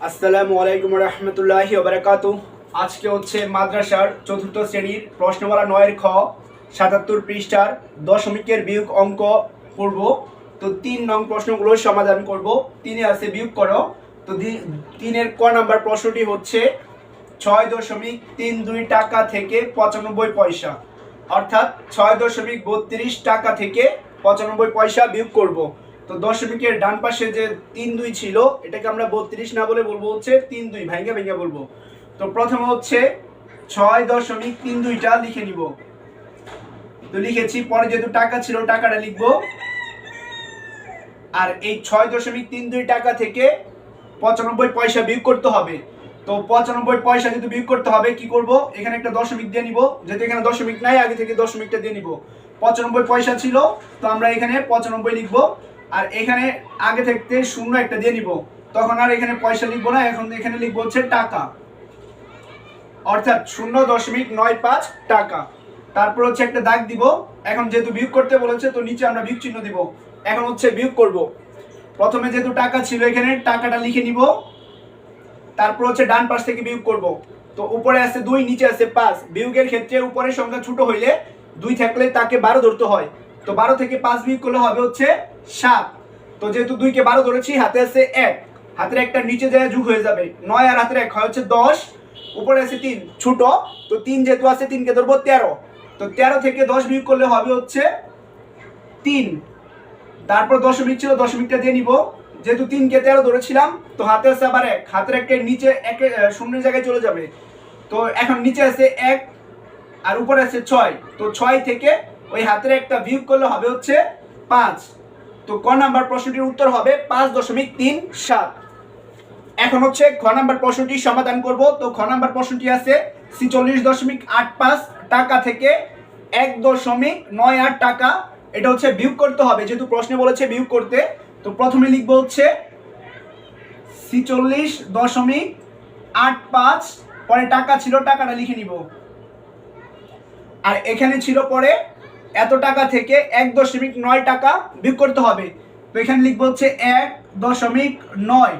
আসসালামু আলাইকুম রহমতুল্লাহি ওবরাকাত আজকে হচ্ছে মাদ্রাসার চতুর্থ শ্রেণির প্রশ্নমালা নয়ের খ, সাতাত্তর পৃষ্ঠার দশমিকের বিয়োগ অঙ্ক করব তো তিন নং প্রশ্নগুলোর সমাধান করব। তিনে আছে বিয়োগ করো। তো তিনের ক নাম্বার প্রশ্নটি হচ্ছে ছয় দশমিক তিন দুই টাকা থেকে পঁচানব্বই পয়সা। অর্থাৎ ছয় দশমিক বত্রিশ টাকা থেকে পঁচানব্বই পয়সা বিয়োগ করব। তো দশমিকের ডান পাশে যে তিন দুই ছিল, এটাকে আমরা বত্রিশ না বলে বলব হচ্ছে তিন দুই, ভাঙ্গা ভেঙে বলব। তো প্রথমে হচ্ছে ছয় দশমিক তিন দুইটা লিখে নিব। তো লিখেছি, পরে যেহেতু টাকা ছিল, টাকাটা লিখব। আর এই ছয় দশমিক তিন দুই টাকা থেকে পঁচানব্বই পয়সা বিয়োগ করতে হবে। তো পঁচানব্বই পয়সা যদি বিয়োগ করতে হবে, কি করব? এখানে একটা দশমিক দিয়ে নিব। যেহেতু এখানে দশমিক নাই, আগে থেকে দশমিকটা দিয়ে নিব। পঁচানব্বই পয়সা ছিল, তো আমরা এখানে পঁচানব্বই লিখব। আর এখানে আগে থাকতে শূন্য একটা দিয়ে নিব। তখন আর এখানে পয়সা লিখব না, এখন এখানে লিখব হচ্ছে টাকা। অর্থাৎ শূন্য দশমিক নয় পাঁচ টাকা। তারপর হচ্ছে একটা দাগ দিব। এখন যেহেতু বিয়োগ করতে বলেছে, তো নিচে আমরা বিয়োগ চিহ্ন দিব। এখন হচ্ছে বিয়োগ করব। প্রথমে যেহেতু টাকা ছিল এখানে, টাকাটা লিখে নিব। তারপর হচ্ছে ডান পাশ থেকে বিয়োগ করব। তো উপরে আছে দুই, নিচে আছে পাঁচ। বিয়োগের ক্ষেত্রে উপরের সংখ্যা ছোট হইলে দুই থাকলে তাকে বারো ধরতে হয়। তো বারো থেকে পাঁচ বিয়োগ করলে হবে হচ্ছে সাত। তো যেহেতু দুইকে বারো ধরেছি, হাতে আছে এক। হাতের একটা নিচে যায় যুগ হয়ে যাবে। নয় আর হাতের এক হয় হচ্ছে দশ। উপরে আছে তিন, ছোট। তো তিন যেহেতু আছে, তিনকে ধরবো তেরো। তো তেরো থেকে দশ বিয়োগ করলে হবে হচ্ছে তিন। তারপর দশমিক ছিল দশমিকটা দিয়ে নিব। যেহেতু তিনকে তেরো ধরেছিলাম, তো হাতে আছে আবার এক। হাতের একটা নিচে একে শূন্যের জায়গায় চলে যাবে। তো এখন নিচে আছে এক আর উপরে আছে ছয়। তো ছয় থেকে ওই হাতের একটা বিয়োগ করলে হবে হচ্ছে পাঁচ। তো ক নাম্বার প্রশ্নটির উত্তর হবে পাঁচ দশমিক তিন সাত। এখন হচ্ছে খ নাম্বার প্রশ্নটির সমাধান করব। তো খ নাম্বার প্রশ্নটি আছে ছিচল্লিশ দশমিক আট পাঁচ টাকা থেকে এক দশমিক নয় আট টাকা। এটা হচ্ছে বিয়োগ করতে হবে, যেহেতু প্রশ্নে বলেছে বিয়োগ করতে। তো প্রথমে লিখব হচ্ছে ছিচল্লিশ দশমিক আট পাঁচ, পরে টাকা ছিল, টাকাটা লিখে নিব। আর এখানে ছিল পরে এত টাকা থেকে এক দশমিক নয় টাকা বিয়োগ করতে হবে। তো এখানে লিখব হচ্ছে এক দশমিক নয়।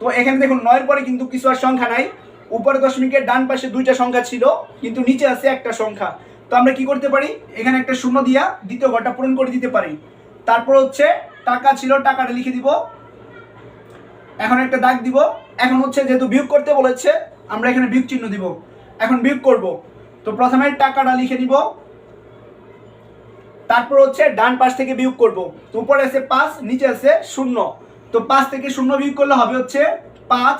তো এখানে দেখুন, নয়ের পরে কিন্তু কিছু আর সংখ্যা নাই। উপরে দশমিকের ডান পাশে দুইটা সংখ্যা ছিল, কিন্তু নিচে আছে একটা সংখ্যা। তো আমরা কি করতে পারি? এখানে একটা শূন্য দিয়া দ্বিতীয় ঘরটা পূরণ করে দিতে পারি। তারপর হচ্ছে টাকা ছিল, টাকাটা লিখে দিব। এখন একটা দাগ দিব। এখন হচ্ছে যেহেতু বিয়োগ করতে বলেছে, আমরা এখানে বিয়োগ চিহ্ন দিব। এখন বিয়োগ করব। তো প্রথমে টাকাটা লিখে দিব তারপর হচ্ছে ডান পাশ থেকে বিয়োগ করব। তো উপরে আছে পাঁচ, নিচে আছে শূন্য। তো পাঁচ থেকে শূন্য বিয়োগ করলে হবে হচ্ছে পাঁচ।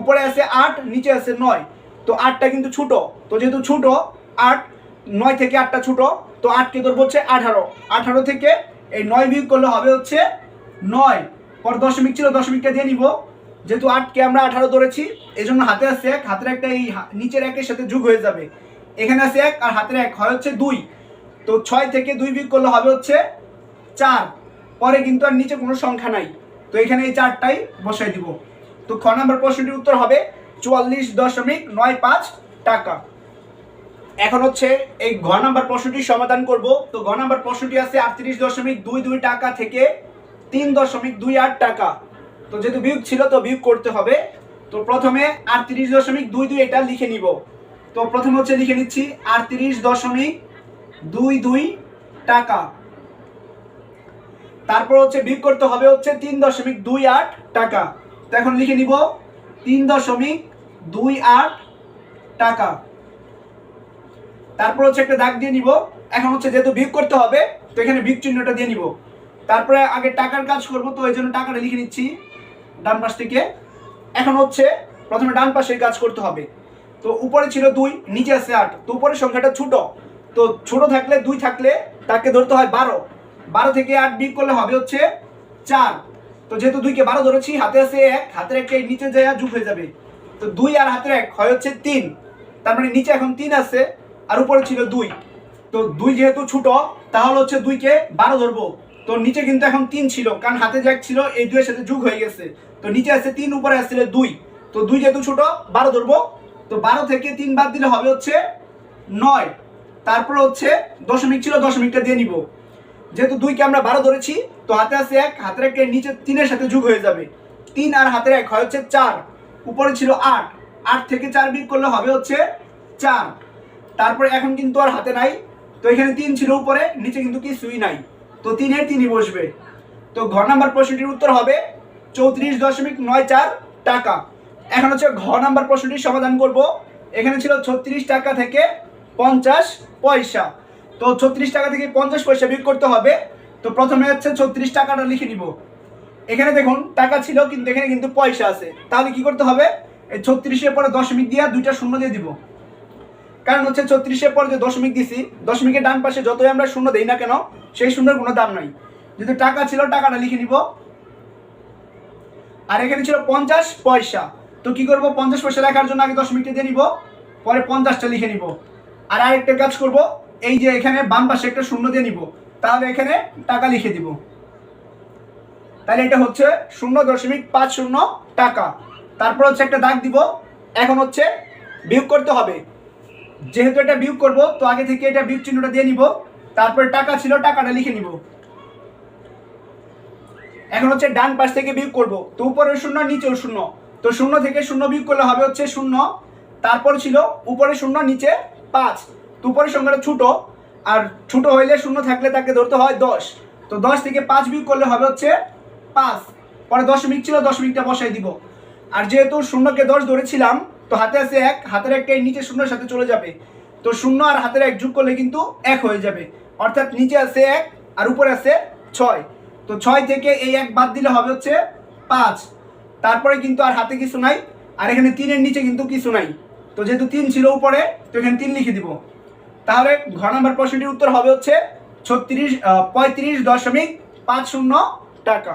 উপরে আছে আট, নিচে আছে নয়। তো আটটা কিন্তু ছোট। তো যেহেতু ছোট, আট, নয় থেকে আটটা ছোট, তো আটকে ধরবো হচ্ছে আঠারো। আঠারো থেকে এই নয় বিয়োগ করলে হবে হচ্ছে নয়। পর দশমিক ছিল, দশমিকটা দিয়ে নিব। যেহেতু আটকে আমরা আঠারো ধরেছি এই জন্য হাতে আছে এক, হাতের একটা এই নিচের একের সাথে যোগ হয়ে যাবে। এখানে আছে এক আর হাতের এক, হয় হচ্ছে দুই। তো ছয় থেকে দুই বিয়োগ করলে হবে হচ্ছে চার। পরে কিন্তু আর নিচে কোনো সংখ্যা নাই। তো এখানে এই চারটাই বসাই দিব। তো খ নম্বর প্রশ্নটির উত্তর হবে চুয়াল্লিশ দশমিক নয় পাঁচ টাকা। এখন হচ্ছে এই ঘ নাম্বার প্রশ্নটির সমাধান করব। তো ঘ নাম্বার প্রশ্নটি আছে আটত্রিশ দশমিক দুই দুই টাকা থেকে তিন দশমিক দুই আট টাকা। তো যেহেতু বিয়োগ ছিল, তো বিয়োগ করতে হবে। তো প্রথমে আটত্রিশ দশমিক দুই দুই এটা লিখে নিব। তো প্রথমে হচ্ছে লিখে নিচ্ছি আটত্রিশ দশমিক দুই দুই টাকা। তারপর হচ্ছে বিয়োগ করতে হবে হচ্ছে তিন দশমিক দুই আট টাকা। তো এখন লিখে নিব তিন দশমিক দুই আট টাকা। তারপর হচ্ছে একটা দাগ দিয়ে নিব। এখন হচ্ছে যেহেতু বিয়োগ করতে হবে, তো এখানে বিয়োগ চিহ্নটা দিয়ে নিব। তারপরে আগে টাকার কাজ করব, তো এই জন্য টাকাটা লিখে নিচ্ছি ডান পাশ থেকে। এখন হচ্ছে প্রথমে ডান পাশে কাজ করতে হবে। তো উপরে ছিল দুই, নিচে আছে আট। তো উপরের সংখ্যাটা ছোট। তো ছোট থাকলে দুই থাকলে তাকে ধরতে হয় বারো। বারো থেকে আট বিয়োগ করলে হবে হচ্ছে চার। তো যেহেতু দুইকে বারো ধরেছি, হাতে আছে এক, হাতের একটা নিচে যায় যুগ হয়ে যাবে। তো দুই আর হাতের এক হয় হচ্ছে তিন। তার মানে নিচে এখন তিন আছে আর উপরে ছিল দুই। তো দুই যেহেতু ছোট, তাহলে হচ্ছে দুইকে বারো ধরবো। তো নিচে কিন্তু এখন তিন ছিল, কারণ হাতে যাক ছিল, এই দুইয়ের সাথে যুগ হয়ে গেছে। তো নিচে আছে তিন, উপরে আসছিল দুই। তো দুই যেহেতু ছোট, বারো ধরবো। তো বারো থেকে তিন বাদ দিলে হবে হচ্ছে নয়। তারপর হচ্ছে দশমিক ছিল, দশমিকটা দিয়ে নিব। যেহেতু দুইকে আমরা বারো ধরেছি, তো হাতে আছে এক, হাতের একটা নিচে তিনের সাথে যুগ হয়ে যাবে। তিন আর হাতের এক হয় হচ্ছে চার, উপরে ছিল আট। আট থেকে চার বিয়োগ করলে হবে হচ্ছে চার। তারপরে এখন কিন্তু আর হাতে নাই, তো এখানে তিন ছিল উপরে, নিচে কিন্তু কিছুই নাই। তো তিনের তিনই বসবে। তো ঘ নাম্বার প্রশ্নটির উত্তর হবে চৌত্রিশ দশমিক নয় চার টাকা। এখন হচ্ছে ঘ নাম্বার প্রশ্নটির সমাধান করব। এখানে ছিল ছত্রিশ টাকা থেকে পঞ্চাশ পয়সা। তো ছত্রিশ টাকা থেকে পঞ্চাশ পয়সা বিয়োগ করতে হবে। তো প্রথমে হচ্ছে ছত্রিশ টাকাটা লিখে নিব। এখানে দেখুন, টাকা ছিল, কিন্তু এখানে কিন্তু পয়সা আছে। তাহলে কি করতে হবে? এই ছত্রিশের পরে দশমিক দিয়ে দুইটা শূন্য দিয়ে দিব। কারণ হচ্ছে ছত্রিশের পর যে দশমিক দিছি, দশমিকের ডান পাশে যতই আমরা শূন্য দেই না কেন, সেই শূন্যের কোনো দাম নাই। যেহেতু টাকা ছিল, টাকাটা লিখে নিব। আর এখানে ছিল পঞ্চাশ পয়সা। তো কি করব? পঞ্চাশ পয়সা লেখার জন্য আগে দশমিকটা দিয়ে নিব। পরে পঞ্চাশটা লিখে নিব। আর আরেকটা কাজ করব, এই যে এখানে বাম পাশে একটা শূন্য দিয়ে নিব, তাহলে এখানে টাকা লিখে দিব। তাহলে এটা হচ্ছে শূন্য দশমিক পাঁচ শূন্য টাকা। তারপর হচ্ছে একটা দাগ দিব, এখন হচ্ছে বিয়োগ করতে হবে। যেহেতু এটা বিয়োগ করব, তো আগে থেকে এটা বিয়োগ চিহ্নটা দিয়ে নিব, তারপরে টাকা ছিল, টাকাটা লিখে নিব। এখন হচ্ছে ডান পাশ থেকে বিয়োগ করব, তো উপরে শূন্য নিচেও শূন্য। তো শূন্য থেকে শূন্য বিয়োগ করলে হবে হচ্ছে শূন্য, তারপর ছিল উপরে শূন্য, নিচে পাঁচ। তো উপরের সংখ্যাটা ছোটো, আর ছোট হইলে শূন্য থাকলে তাকে ধরতে হয় দশ। তো দশ থেকে পাঁচ বিয়োগ করলে হবে হচ্ছে পাঁচ। পরে দশমিক ছিল, দশমিকটা বসাই দিব। আর যেহেতু শূন্যকে দশ ধরেছিলাম, তো হাতে আছে এক, হাতের একটা নিচে শূন্যের সাথে চলে যাবে। তো শূন্য আর হাতের এক যোগ করলে কিন্তু এক হয়ে যাবে। অর্থাৎ নিচে আছে এক আর উপরে আছে ছয়। তো ছয় থেকে এই এক বাদ দিলে হবে হচ্ছে পাঁচ। তারপরে কিন্তু আর হাতে কিছু নাই, আর এখানে তিনের নিচে কিন্তু কিছু নাই। তো যেহেতু তিন ছিল উপরে, তো এখানে তিন লিখে দিব। তাহলে ঘ নম্বর প্রশ্নটির উত্তর হবে হচ্ছে ছত্রিশ পঁয়ত্রিশ দশমিক পাঁচ শূন্য টাকা।